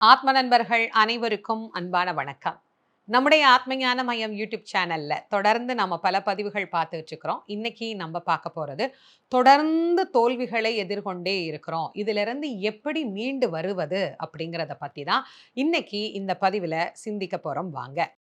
ஆத்ம நண்பர்கள் அனைவருக்கும் அன்பான வணக்கம். நம்முடைய ஆத்மஞான மையம் யூடியூப் சேனல்ல தொடர்ந்து நம்ம பல பதிவுகள் பார்த்துட்டு இருக்கிறோம். இன்னைக்கு நம்ம பார்க்க போறது தொடர்ந்து தோல்விகளை எதிர்கொண்டே இருக்கிறோம். இதுல இருந்து எப்படி மீண்டு வருவது அப்படிங்கிறத பத்தி தான் இன்னைக்கு இந்த பதிவுல சிந்திக்க போறோம். வாங்க.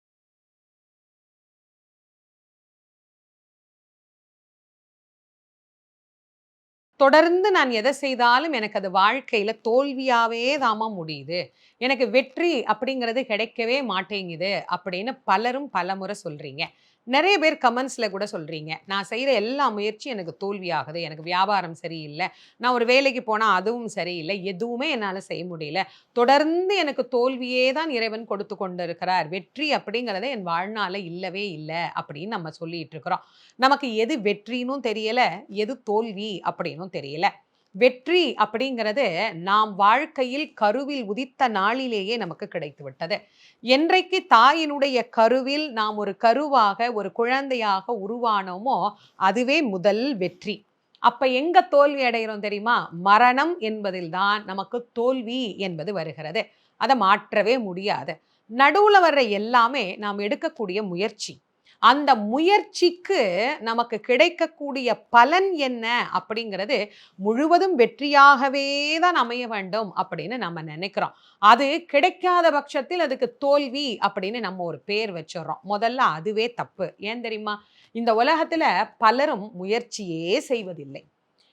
தொடர்ந்து நான் எதை செய்தாலும் எனக்கு அது வாழ்க்கையில தோல்வியாகவே தாமா முடியுது. எனக்கு வெற்றி அப்படிங்கிறது கிடைக்கவே மாட்டேங்குது அப்படின்னு பலரும் பலமுறை சொல்றீங்க. நிறைய பேர் கமெண்ட்ஸில் கூட சொல்கிறீங்க நான் செய்கிற எல்லா முயற்சியும் எனக்கு தோல்வியாகுது எனக்கு வியாபாரம் சரியில்லை நான் ஒரு வேலைக்கு போனால் அதுவும் சரியில்லை எதுவுமே என்னால் செய்ய முடியல. தொடர்ந்து எனக்கு தோல்வியே தான் இறைவன் கொடுத்து கொண்டு இருக்கிறார் வெற்றி அப்படிங்கிறத என் வாழ்நாளில் இல்லவே இல்லை அப்படின்னு நம்ம சொல்லிட்டு இருக்கிறோம். நமக்கு எது வெற்றினும் தெரியலை எது தோல்வி அப்படின்னும் தெரியலை. வெற்றி அப்படிங்கிறது நாம் வாழ்க்கையில் கருவில் உதித்த நாளிலேயே நமக்கு கிடைத்து விட்டது என்றைக்கு தாயினுடைய கருவில் நாம் ஒரு கருவாக ஒரு குழந்தையாக உருவானோமோ அதுவே முதல் வெற்றி. அப்ப எங்க தோல்வி அடைகிறோம் தெரியுமா? மரணம் என்பதில் தான் நமக்கு தோல்வி என்பது வருகிறது. அதை மாற்றவே முடியாது. நடுவுல வர்ற எல்லாமே நாம் எடுக்கக்கூடிய முயற்சி. அந்த முயற்சிக்கு நமக்கு கிடைக்கக்கூடிய பலன் என்ன அப்படிங்கிறது முழுவதும் வெற்றியாகவே தான் அமைய வேண்டும் அப்படின்னு நம்ம நினைக்கிறோம். அது கிடைக்காத பட்சத்தில் அதுக்கு தோல்வி அப்படின்னு நம்ம ஒரு பேர் வச்சிடறோம். முதல்ல அதுவே தப்பு. ஏன் தெரியுமா? இந்த உலகத்தில் பலரும் முயற்சியே செய்வதில்லை.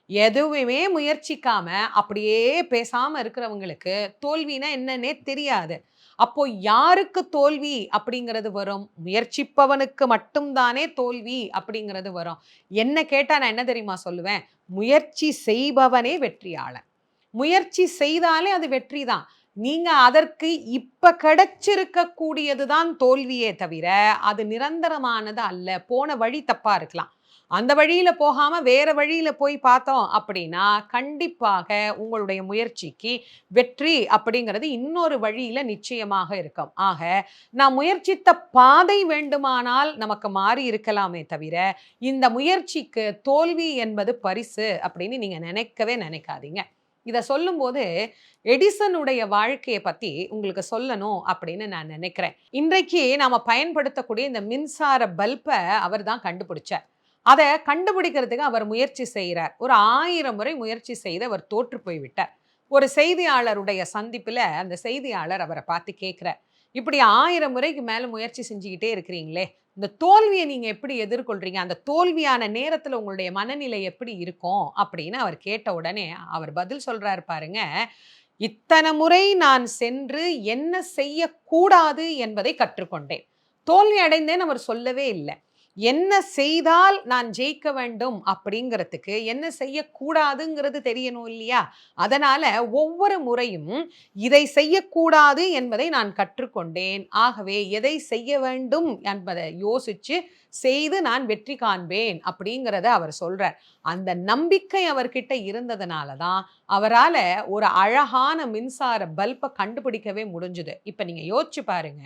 எதுவுமே முயற்சிக்காம அப்படியே பேசாம இருக்கிறவங்களுக்கு தோல்வினா என்னன்னே தெரியாது. அப்போ யாருக்கு தோல்வி அப்படிங்கிறது வரும்? முயற்சிப்பவனுக்கு மட்டும்தானே தோல்வி அப்படிங்கிறது வரும். என்ன கேட்டா நான் என்ன தெரியுமா சொல்லுவேன்? முயற்சி செய்பவனே வெற்றியாளன். முயற்சி செய்தாலே அது வெற்றி தான் நீங்க அதற்கு இப்ப கிடைச்சிருக்க தான் தோல்வியே தவிர அது நிரந்தரமானது அல்ல. போன வழி தப்பா இருக்கலாம். அந்த வழியில் போகாமல் வேறு வழியில் போய் பார்த்தோம் அப்படின்னா கண்டிப்பாக உங்களுடைய முயற்சிக்கு வெற்றி அப்படிங்கிறது இன்னொரு வழியில் நிச்சயமாக இருக்கும். ஆக நான் முயற்சித்த பாதை வேண்டுமானால் நமக்கு மாறி இருக்கலாமே தவிர இந்த முயற்சிக்கு தோல்வி என்பது பரிசு அப்படின்னு நீங்கள் நினைக்கவே நினைக்காதீங்க. இதை சொல்லும்போது எடிசனுடைய வாழ்க்கையை பற்றி உங்களுக்கு சொல்லணும் அப்படின்னு நான் நினைக்கிறேன். இன்றைக்கு நாம் பயன்படுத்தக்கூடிய இந்த மின்சார பல்பை அவர் தான் கண்டுபிடிச்சார். அதை கண்டுபிடிக்கிறதுக்கு அவர் முயற்சி செய்கிறார் ஒரு ஆயிரம் முறை முயற்சி செய்து அவர் தோற்று போய்விட்டார் ஒரு செய்தியாளருடைய சந்திப்பில் அந்த செய்தியாளர் அவரை பார்த்து கேட்குறார். இப்படி ஆயிரம் முறைக்கு மேலே முயற்சி செஞ்சுக்கிட்டே இருக்கிறீங்களே இந்த தோல்வியை நீங்கள் எப்படி எதிர்கொள்கிறீங்க அந்த தோல்வியான நேரத்தில் உங்களுடைய மனநிலை எப்படி இருக்கும்? அப்படின்னு அவர் கேட்ட உடனே அவர் பதில் சொல்கிறாரு பாருங்க இத்தனை முறை நான் சென்று என்ன செய்யக்கூடாது என்பதை கற்றுக்கொண்டேன். தோல்வி அடைந்தேன் அவர் சொல்லவே இல்லை. என்ன செய்தால் நான் ஜெயிக்க வேண்டும் அப்படிங்கிறதுக்கு என்ன செய்யக்கூடாதுங்கிறது தெரியணும் இல்லையா? அதனால ஒவ்வொரு முறையும் இதை செய்யக்கூடாது என்பதை நான் கற்றுக்கொண்டேன். ஆகவே எதை செய்ய வேண்டும் என்பதை யோசிச்சு செய்து நான் வெற்றி காண்பேன் அப்படிங்கிறத அவர் சொல்கிறார் அந்த நம்பிக்கை அவர்கிட்ட இருந்ததுனால தான் அவரால் ஒரு அழகான மின்சார பல்பை கண்டுபிடிக்கவே முடிஞ்சுது. இப்போ நீங்கள் யோசிச்சு பாருங்க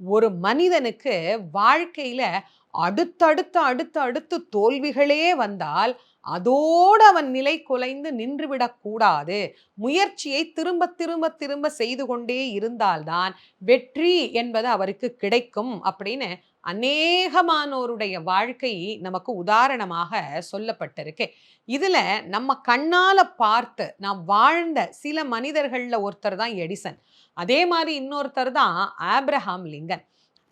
ஒரு மனிதனுக்கு வாழ்க்கையில் அடுத்தடுத்து அடுத்து அடுத்து தோல்விகளே வந்தால் அதோடு அவன் நிலை குலைந்து நின்றுவிடக்கூடாது முயற்சியை திரும்ப திரும்ப திரும்ப செய்து கொண்டே இருந்தால்தான் வெற்றி என்பது அவருக்கு கிடைக்கும் அப்படின்னு அநேகமானோருடைய வாழ்க்கை நமக்கு உதாரணமாக சொல்லப்பட்டிருக்கு. இதில் நம்ம கண்ணால் பார்த்து நாம் வாழ்ந்த சில மனிதர்களில் ஒருத்தர் தான் எடிசன். அதே மாதிரி இன்னொருத்தர் தான் ஆப்ரஹாம் லிங்கன்.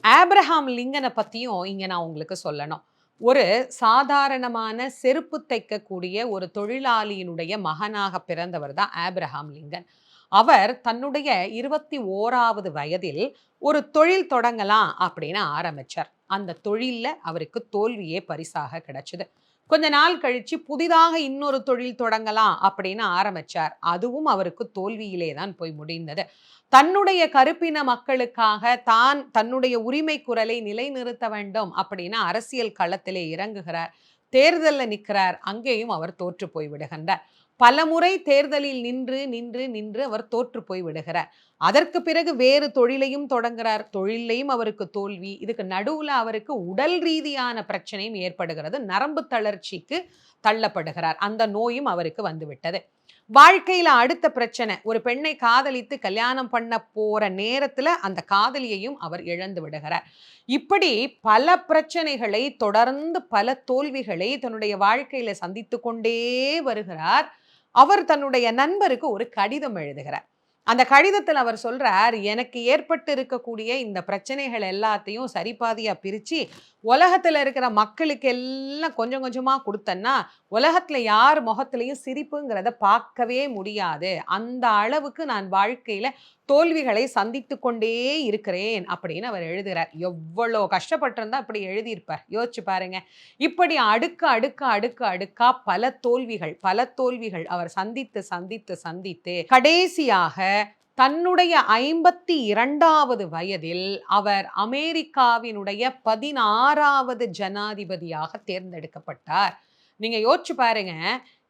ஆப்ரஹாம் லிங்கனை பற்றியும் இங்கே நான் உங்களுக்கு சொல்லணும். ஒரு சாதாரணமான செருப்பு தைக்கக்கூடிய ஒரு தொழிலாளியினுடைய மகனாக பிறந்தவர் தான் ஆப்ரஹாம் லிங்கன். அவர் தன்னுடைய இருபத்தி ஓராவது வயதில் ஒரு தொழில் தொடங்கலாம் அப்படின்னு ஆரம்பிச்சார். அந்த தொழிலில் அவருக்கு தோல்வியே பரிசாக கிடைச்சது. கொஞ்ச நாள் கழிச்சு புதிதாக இன்னொரு தொழில் தொடங்கலாம் அப்படின்னு ஆரம்பிச்சார். அதுவும் அவருக்கு தோல்வியிலே தான் போய் முடிந்தது. தன்னுடைய கருப்பின மக்களுக்காக தான் தன்னுடைய உரிமை குரலை நிலைநிறுத்த வேண்டும் அப்படின்னு அரசியல் களத்திலே இறங்குகிறார். தேர்தலில் நிற்கிறார் அங்கேயும் அவர் தோற்று போய் விடுகின்றார். பல முறை தேர்தலில் நின்று நின்று நின்று அவர் தோற்று போய் விடுகிறார். அதற்கு பிறகு வேறு தொழிலையும் தொடங்குறார் தொழிலையும் அவருக்கு தோல்வி இதுக்கு நடுவில் அவருக்கு உடல் ரீதியான பிரச்சனையும் ஏற்படுகிறது. நரம்பு தளர்ச்சிக்கு தள்ளப்படுகிறார். அந்த நோயும் அவருக்கு வந்துவிட்டது. வாழ்க்கையில அடுத்த பிரச்சனை ஒரு பெண்ணை காதலித்து கல்யாணம் பண்ண போற நேரத்துல அந்த காதலியையும் அவர் இழந்து விடுகிறார். இப்படி பல பிரச்சனைகளை தொடர்ந்து பல தோல்விகளை தன்னுடைய வாழ்க்கையில சந்தித்து கொண்டே வருகிறார். அவர் தன்னுடைய நண்பருக்கு ஒரு கடிதம் எழுதுகிறார். அந்த கடிதத்தில் அவர் சொல்றார் எனக்கு ஏற்பட்டு இருக்கக்கூடிய இந்த பிரச்சனைகள் எல்லாத்தையும் சரிபாதியா பிரிச்சு உலகத்துல இருக்கிற மக்களுக்கு எல்லாம் கொஞ்சம் கொஞ்சமா கொடுத்தன்னா உலகத்துல யார் முகத்திலையும் சிரிப்புங்கிறத பார்க்கவே முடியாது. அந்த அளவுக்கு நான் வாழ்க்கையில தோல்விகளை சந்தித்து கொண்டே இருக்கிறேன் அப்படின்னு அவர் எழுதுகிறார் எவ்வளோ கஷ்டப்பட்டிருந்தா அப்படி எழுதியிருப்பார். யோசிச்சு பாருங்க. இப்படி அடுக்க அடுக்க அடுக்க அடுக்கா பல தோல்விகள் பல தோல்விகள் அவர் சந்தித்து சந்தித்து சந்தித்து கடைசியாக தன்னுடைய ஐம்பத்தி இரண்டாவது வயதில் அவர் அமெரிக்காவினுடைய பதினாறாவது ஜனாதிபதியாக தேர்ந்தெடுக்கப்பட்டார். நீங்க யோசிச்சு பாருங்க.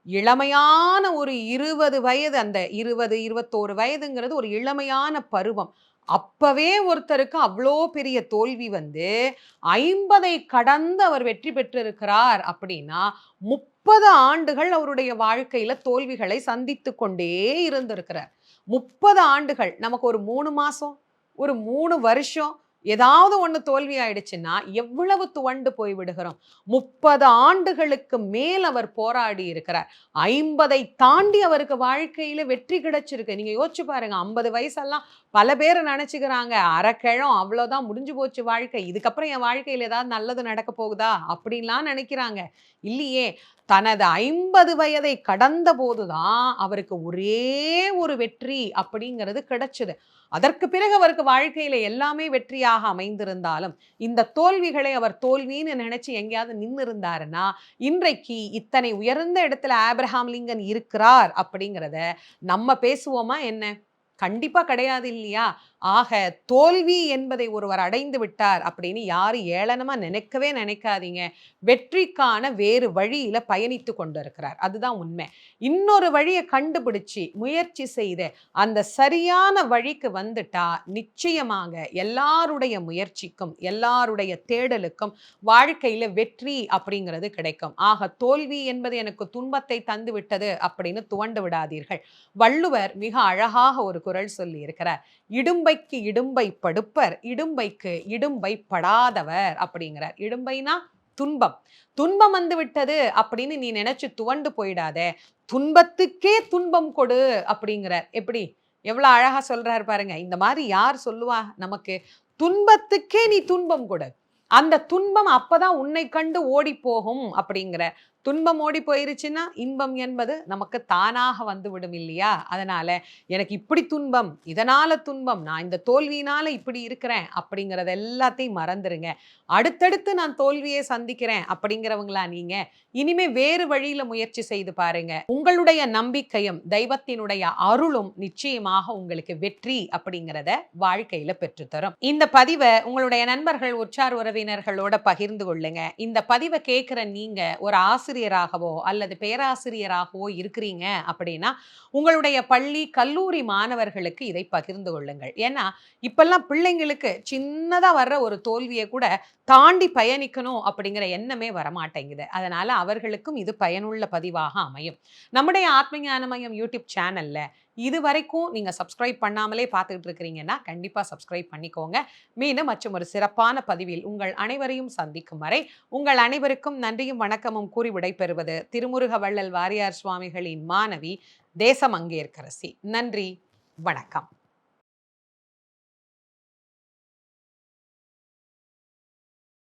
இளமையான ஒரு இருபது வயது அந்த இருபது இருபத்தோரு வயதுங்கிறது ஒரு இளமையான பருவம். அப்பவே ஒருத்தருக்கு அவ்வளோ பெரிய தோல்வி வந்து ஐம்பதை கடந்து அவர் வெற்றி பெற்றிருக்கிறார் அப்படின்னா முப்பது ஆண்டுகள் அவருடைய வாழ்க்கையில தோல்விகளை சந்தித்து கொண்டே இருந்திருக்கிறார். முப்பது ஆண்டுகள் நமக்கு ஒரு மூணு மாசம் ஒரு மூணு வருஷம் ஏதாவது ஒன்று தோல்வி ஆயிடுச்சுன்னா எவ்வளவு துவண்டு போய் விடுகிறோம்? முப்பது ஆண்டுகளுக்கு மேல் அவர் போராடி இருக்கிறார். ஐம்பதை தாண்டி அவருக்கு வாழ்க்கையில வெற்றி கிடைச்சிருக்கு. நீங்க யோசிச்சு பாருங்க ஐம்பது வயசெல்லாம் பல பேர் நினச்சிக்கிறாங்க அறக்கிழம் அவ்வளோதான் முடிஞ்சு போச்சு வாழ்க்கை. இதுக்கப்புறம் என் வாழ்க்கையில் ஏதாவது நல்லது நடக்க போகுதா? அப்படின்லாம் நினைக்கிறாங்க. இல்லையே தனது ஐம்பது வயதை கடந்த போதுதான் அவருக்கு ஒரே ஒரு வெற்றி அப்படிங்கிறது கிடைச்சது. அதற்கு பிறகு அவருக்கு வாழ்க்கையில எல்லாமே வெற்றியாக அமைந்திருந்தாலும் இந்த தோல்விகளை அவர் தோல்வின்னு நினைச்சு எங்கேயாவது நின்று இருந்தாருன்னா இன்றைக்கு இத்தனை உயர்ந்த இடத்துல ஆப்ரஹாம் லிங்கன் இருக்கிறார் அப்படிங்கிறத நம்ம பேசுவோமா என்ன? கண்டிப்பா கிடையாது இல்லையா? ஆக தோல்வி என்பதை ஒருவர் அடைந்து விட்டார் அப்படின்னு யாரும் ஏளனமாக நினைக்கவே நினைக்காதீங்க. வெற்றிக்கான வேறு வழியில் பயணித்து கொண்டு இருக்கிறார் அதுதான் உண்மை. இன்னொரு வழியை கண்டுபிடிச்சு முயற்சி செய்து அந்த சரியான வழிக்கு வந்துட்டா நிச்சயமாக எல்லாருடைய முயற்சிக்கும் எல்லாருடைய தேடலுக்கும் வாழ்க்கையில் வெற்றி அப்படிங்கிறது கிடைக்கும். ஆக தோல்வி என்பது எனக்கு துன்பத்தை தந்து விட்டது அப்படின்னு துவண்டு விடாதீர்கள். வள்ளுவர் மிக அழகாக ஒரு குரல் சொல்லி இருக்கிறார் இடும்பை இடும்பைக்கு இடும்பை படுப்பர் இடும்பைக்கு இடும்பை படாதவர் அப்படிங்கிறார். இடும்பைனா துன்பம். துன்பம் வந்து விட்டது அப்படின்னு நீ நினைச்சு துவண்டு போயிடாத. துன்பத்துக்கே துன்பம் கொடு அப்படிங்கிறார். எப்படி? எவ்வளவு அழகா சொல்றாரு பாருங்க. இந்த மாதிரி யார் சொல்லுவா நமக்கு? துன்பத்துக்கே நீ துன்பம் கொடு. அந்த துன்பம் அப்பதான் உன்னை கண்டு ஓடி போகும் அப்படிங்கிற துன்பம் ஓடி போயிருச்சுன்னா இன்பம் என்பது நமக்கு தானாக வந்து விடும் இல்லையா? அதனால எனக்கு இப்படி துன்பம் இதனால துன்பம் நான் இந்த தோல்வியினால இப்படி இருக்கிறேன் அப்படிங்கிறத எல்லாத்தையும் மறந்துருங்க. அடுத்தடுத்து நான் தோல்வியை சந்திக்கிறேன் அப்படிங்கிறவங்களா நீங்க? இனிமே வேறு வழியில முயற்சி செய்து பாருங்க. உங்களுடைய நம்பிக்கையும் தெய்வத்தினுடைய அருளும் நிச்சயமாக உங்களுக்கு வெற்றி அப்படிங்கிறத வாழ்க்கையில பெற்றுத்தரும். இந்த பதிவை உங்களுடைய நண்பர்கள் உற்சார் உறவினர்களோட பகிர்ந்து கொள்ளுங்க. இந்த பதிவை கேட்கிற நீங்க ஒரு ஆசை ஆசிரியராகவோ அல்லது பேராசிரியராகவோ இருக்கிறீங்க அப்படின்னா உங்களுடைய பள்ளி கல்லூரி மாணவர்களுக்கு இதை பகிர்ந்து கொள்ளுங்கள். ஏன்னா இப்பெல்லாம் பிள்ளைங்களுக்கு சின்னதாக வர்ற ஒரு தோல்வியை கூட தாண்டி பயணிக்கணும் அப்படிங்கிற எண்ணமே வரமாட்டேங்குது. அதனால அவர்களுக்கும் இது பயனுள்ள பதிவாக அமையும். நம்முடைய ஆத்மஞானமயம் யூடியூப் சேனல்ல இது வரைக்கும் நீங்கள் சப்ஸ்கிரைப் பண்ணாமலே பார்த்துக்கிட்டு இருக்கிறீங்கன்னா கண்டிப்பாக சப்ஸ்கிரைப் பண்ணிக்கோங்க. மீண்டும் மற்றும் ஒரு சிறப்பான பதிவில் உங்கள் அனைவரையும் சந்திக்கும் வரை உங்கள் அனைவருக்கும் நன்றியும் வணக்கமும் கூறி விடைபெறுவது திருமுருக வள்ளல் வாரியார் சுவாமிகளின் மாணவி தேசமங்கேற்கரசி. நன்றி. வணக்கம்.